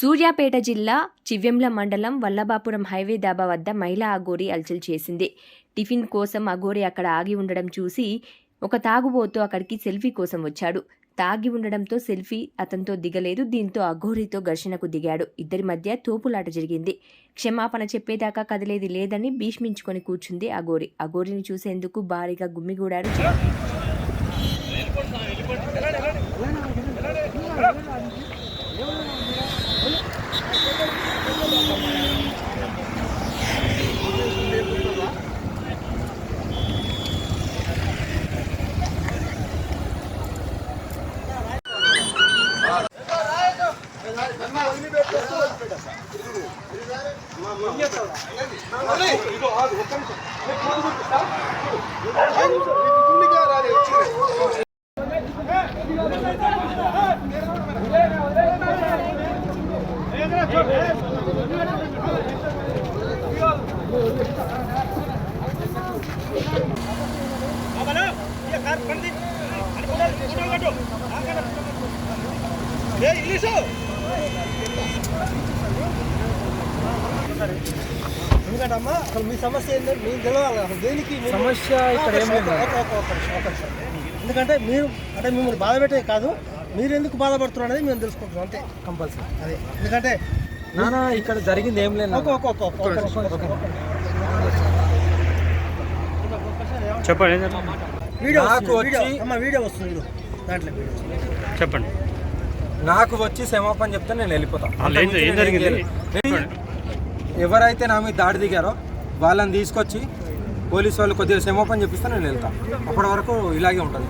సూర్యాపేట జిల్లా చివ్వెంల మండలం వల్లభాపురం హైవే దాబా వద్ద మహిళా అఘోరి అల్చల్ చేసింది. టిఫిన్ కోసం అఘోరి అక్కడ ఆగి ఉండడం చూసి ఒక తాగుబోతు అక్కడికి సెల్ఫీ కోసం వచ్చాడు. తాగి ఉండడంతో సెల్ఫీ అతనితో దిగలేదు. దీంతో అఘోరితో ఘర్షణకు దిగాడు. ఇద్దరి మధ్య తోపులాట జరిగింది. క్షమాపణ చెప్పేదాకా కదిలేది లేదని భీష్మించుకొని కూర్చుంది అఘోరి. అఘోరిని చూసేందుకు భారీగా గుమ్మిగూడారు జనం. ఎందుకంటే అమ్మా అసలు మీ సమస్య ఏంటో మీకు తెలవాలి అసలు దేనికి మీరు- సమస్య ఇక్కడ ఏం లేదు. ఎందుకంటే మీరు అంటే మిమ్మల్ని బాధ పెట్టే కాదు మీరు ఎందుకు బాధపడుతున్నారు అనేది మేము తెలుసుకుంటున్నాం అంతే. కంపల్సరీ. అదే. ఎందుకంటే నానా ఇక్కడ జరిగింది ఏం లేదు. చెప్పండి వీడియో వీడియో. వస్తుంది. దాంట్లో వీడియో వస్తుంది. చెప్పండి. నాకు వచ్చి క్షమాపణ చెప్తే నేను వెళ్ళిపోతాను అసలు ఏం- ఏం జరిగింది? ఎవరైతే నా మీద దాడి దిగారో వాళ్ళని తీసుకొచ్చి పోలీస్ వాళ్ళు కొద్దిగా క్షమాపణ చెప్పిస్తే నేను వెళ్తాను అప్పటి వరకు ఇలాగే ఉంటుంది.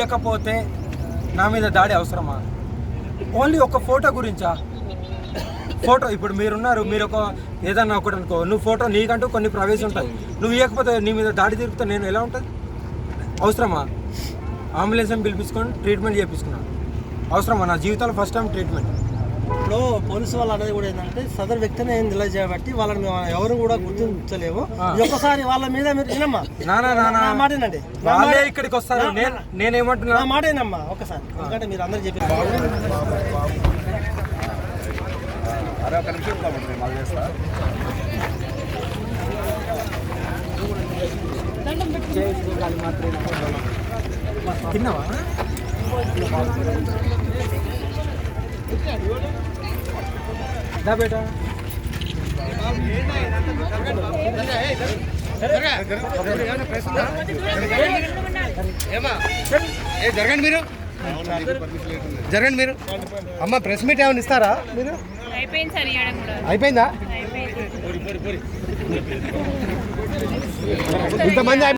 లేకపోతే నా మీద దాడి అవసరమా? ఓన్లీ ఒక ఫోటో గురించా? ఫోటో ఇప్పుడు మీరున్నారు మీరు ఒక ఏదన్నా ఒకటి అనుకో నువ్వు ఫోటో నీకంటూ కొన్ని ప్రైవేసీ ఉంటుంది నువ్వు ఇవ్వకపోతే నీ మీద దాడి తిరిగితే నేను ఎలా ఉంటుంది? అవసరమా? అంబులెన్స్ పిలిపించుకొని ట్రీట్మెంట్ చేయించుకున్నాను అవసరమా? నా జీవితంలో ఫస్ట్ టైం ట్రీట్మెంట్ ఇప్పుడు పోలీసు వాళ్ళు అనేది కూడా ఏంటంటే సదరు వ్యక్తిని ఏం తెలియజేయబట్టి వాళ్ళని మేము ఎవరు కూడా గుర్తించలేము. ఒక్కసారి వాళ్ళ మీద మీరు వినమ్మా. మాటేనండి వాళ్ళే ఇక్కడికి వస్తారు. నేనేమంటున్నా? నా మాటేనమ్మా ఒకసారి ఎందుకంటే మీరు అందరు చెప్పిన తిన్నావా? దా బేటా. ఏ జరగండి మీరు. జరగండి మీరు. అమ్మ ప్రెస్ మీట్ ఏమైనా ఇస్తారా మీరు? అయిపోయింది సార్ ఇవ్వడం కూడా. అయిపోయిందా? అయిపోయింది. ఇంతమంది